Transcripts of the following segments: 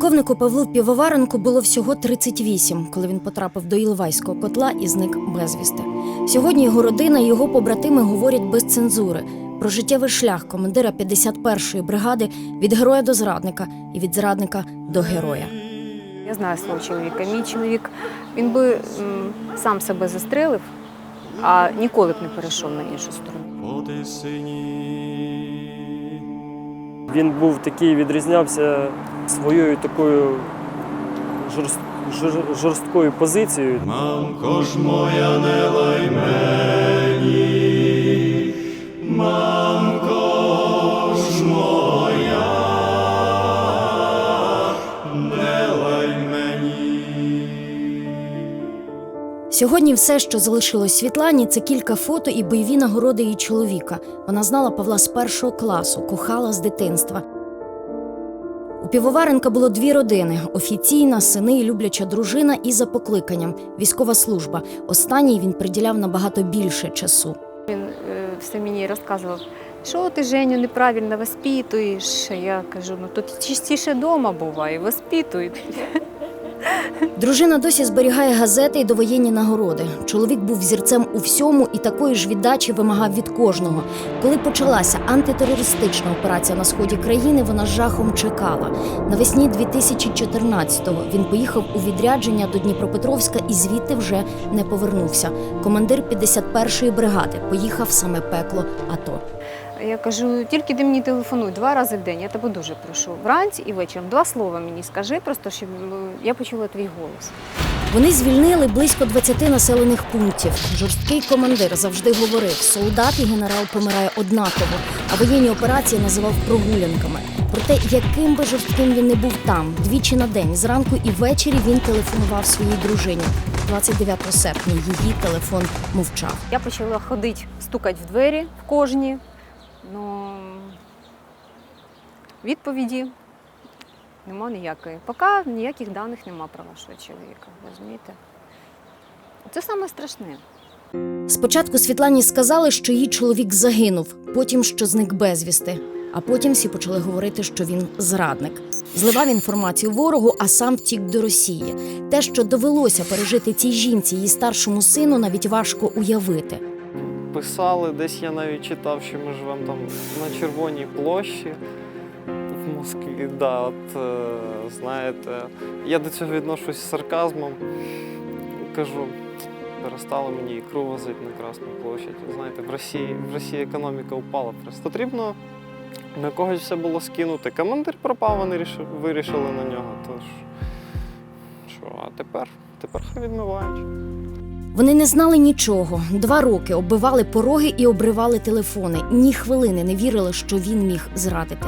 Полковнику Павлу Півоваренку було всього 38, коли він потрапив до Ілвайського котла і зник безвісти. Сьогодні його родина і його побратими говорять без цензури про життєвий шлях командира 51-ї бригади від героя до зрадника і від зрадника до героя. Я знаю свого чоловіка. Мій чоловік він би м, сам себе застрелив, а ніколи б не перейшов на іншу сторону. Він був такий, відрізнявся своєю такою жорст, жорсткою позицією. Мамко ж моя, не лай Сьогодні все, що залишилось Світлані, це кілька фото і бойові нагороди її чоловіка. Вона знала Павла з першого класу, кохала з дитинства. У Півоваренка було дві родини: офіційна, сини і любляча дружина, і за покликанням військова служба. Останній він приділяв набагато більше часу. Він е, все мені розказував, що ти Женю неправильно воспитуєш. Я кажу, ну тут частіше вдома буває, воспитують. Дружина досі зберігає газети і довоєнні нагороди. Чоловік був взірцем у всьому і такої ж віддачі вимагав від кожного. Коли почалася антитерористична операція на сході країни, вона з жахом чекала. Навесні 2014-го він поїхав у відрядження до Дніпропетровська і звідти вже не повернувся. Командир 51-ї бригади поїхав саме пекло АТО. Я кажу, тільки ти мені телефонуй два рази в день, я тебе дуже прошу. Вранці і вечором. Два слова мені скажи, просто щоб е, я почула твій голос. Вони звільнили близько 20 населених пунктів. Жорсткий командир завжди говорив: солдат і генерал помирає однаково, а воєнні операції називав прогулянками. Проте, яким би жорстким він не був там, двічі на день, зранку і ввечері він телефонував своїй дружині. 29 серпня її телефон мовчав. Я почала ходити, стукати в двері в кожні. Ну, відповіді нема ніякої. Поки ніяких даних нема про вашого чоловіка. Розумієте? Це саме страшне. Спочатку Світлані сказали, що її чоловік загинув, потім що зник безвісти. А потім всі почали говорити, що він зрадник. Зливав інформацію ворогу, а сам втік до Росії. Те, що довелося пережити цій жінці, її старшому сину, навіть важко уявити. Писали, десь я навіть читав, що ми живемо там на Червоній площі в Москві. Да, от, е, знаєте, я до цього відношусь з сарказмом. Кажу, перестало мені ікру возити на Красну площадь. Знаєте, в Росії, в Росії економіка впала. Просто потрібно на когось все було скинути. Командир пропав, вони вирішили на нього. Тож, що, а тепер? Тепер хай відмивають. Вони не знали нічого. Два роки оббивали пороги і обривали телефони. Ні хвилини не вірили, що він міг зрадити.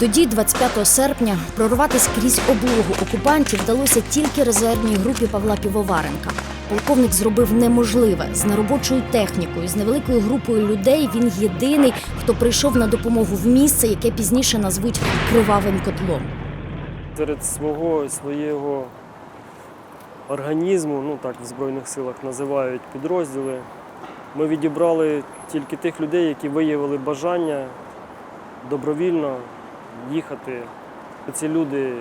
Тоді, 25 серпня, прорватися крізь облогу окупантів вдалося тільки резервній групі Павла Півоваренка. Полковник зробив неможливе з неробочою технікою, з невеликою групою людей. Він єдиний, хто прийшов на допомогу в місце, яке пізніше назвуть кривавим котлом. Серед свого своєго організму, ну так в Збройних силах називають підрозділи. Ми відібрали тільки тих людей, які виявили бажання добровільно їхати. Ці люди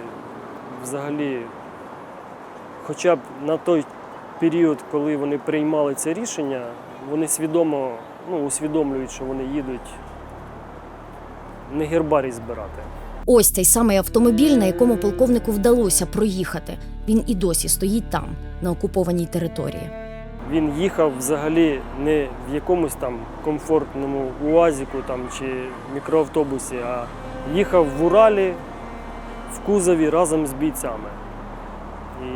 взагалі, хоча б на той період, коли вони приймали це рішення, вони свідомо ну, усвідомлюють, що вони їдуть не гербарій збирати. Ось цей самий автомобіль, на якому полковнику вдалося проїхати. Він і досі стоїть там, на окупованій території. Він їхав взагалі не в якомусь там комфортному УАЗіку там, чи мікроавтобусі, а їхав в Уралі в кузові разом з бійцями. І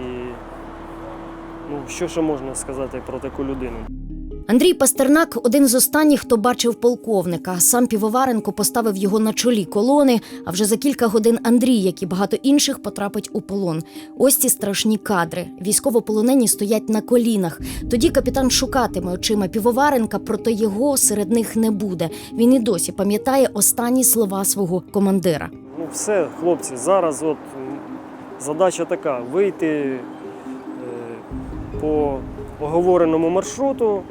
ну, що ще можна сказати про таку людину? Андрій Пастернак один з останніх, хто бачив полковника. Сам Півоваренко поставив його на чолі колони. А вже за кілька годин Андрій, як і багато інших, потрапить у полон. Ось ці страшні кадри. Військовополонені стоять на колінах. Тоді капітан шукатиме очима Півоваренка, проте його серед них не буде. Він і досі пам'ятає останні слова свого командира. Ну все, хлопці, зараз от задача така: вийти е, по оговореному маршруту,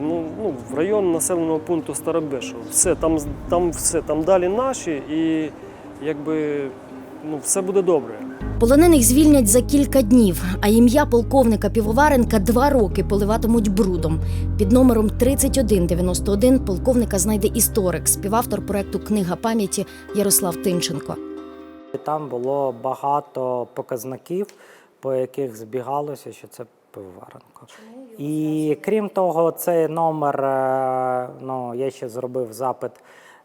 ну, ну, в район населеного пункту Старобешево. Все, там, там все, там далі наші, і якби ну, все буде добре. Полонених звільнять за кілька днів, а ім'я полковника Півоваренка два роки поливатимуть брудом. Під номером 3191 полковника знайде історик, співавтор проекту Книга пам'яті Ярослав Тимченко. Там було багато показників, по яких збігалося, що це пивоваренко. І крім того, цей номер, е, ну, я ще зробив запит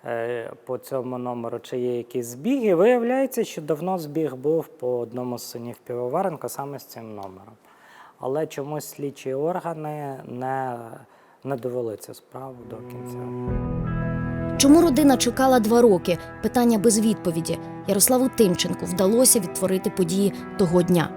е, по цьому номеру, чи є якісь збіги. Виявляється, що давно збіг був по одному з синів Півоваренка саме з цим номером. Але чомусь слідчі органи не, не довели цю справу до кінця. Чому родина чекала два роки? Питання без відповіді. Ярославу Тимченку вдалося відтворити події того дня.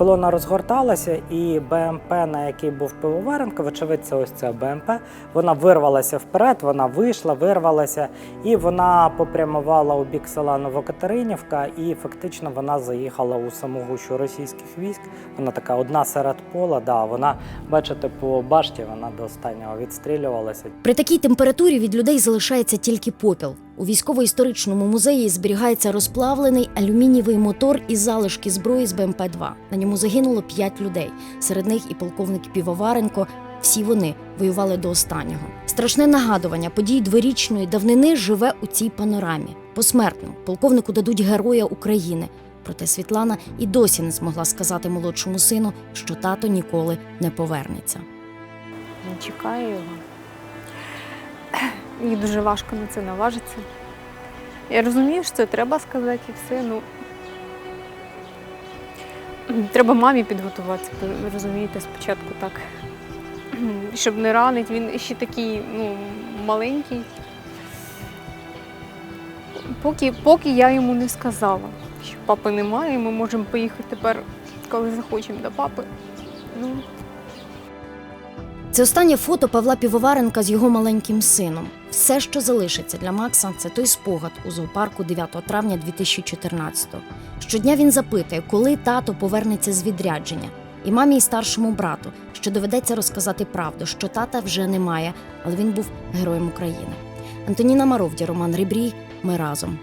Колона розгорталася, і БМП, на якій був Пивоваренко, вочевидь, це ось ця БМП, вона вирвалася вперед, вона вийшла, вирвалася, і вона попрямувала у бік села Новокатеринівка, і фактично вона заїхала у саму гущу російських військ. Вона така одна серед пола. Да, вона, бачите, по башті вона до останнього відстрілювалася. При такій температурі від людей залишається тільки попіл. У військово-історичному музеї зберігається розплавлений алюмінієвий мотор і залишки зброї з БМП-2. На ньому загинуло п'ять людей. Серед них і полковник Півоваренко. Всі вони воювали до останнього. Страшне нагадування подій дворічної давнини живе у цій панорамі. Посмертно полковнику дадуть героя України. Проте Світлана і досі не змогла сказати молодшому сину, що тато ніколи не повернеться. Він чекає його. Мені дуже важко на це наважитися. Я розумію, що це треба сказати і все. Ну, треба мамі підготуватися, розумієте, спочатку так. Щоб не ранить, він ще такий ну, маленький. Поки, поки я йому не сказала, що папи немає, ми можемо поїхати тепер, коли захочемо до папи. Ну, Це останнє фото Павла Півоваренка з його маленьким сином. Все, що залишиться для Макса, це той спогад у зоопарку 9 травня 2014-го. Щодня він запитує, коли тато повернеться з відрядження, і мамі і старшому брату, що доведеться розказати правду, що тата вже немає, але він був героєм України. Антоніна Маровдя, Роман Рибрій. Ми разом.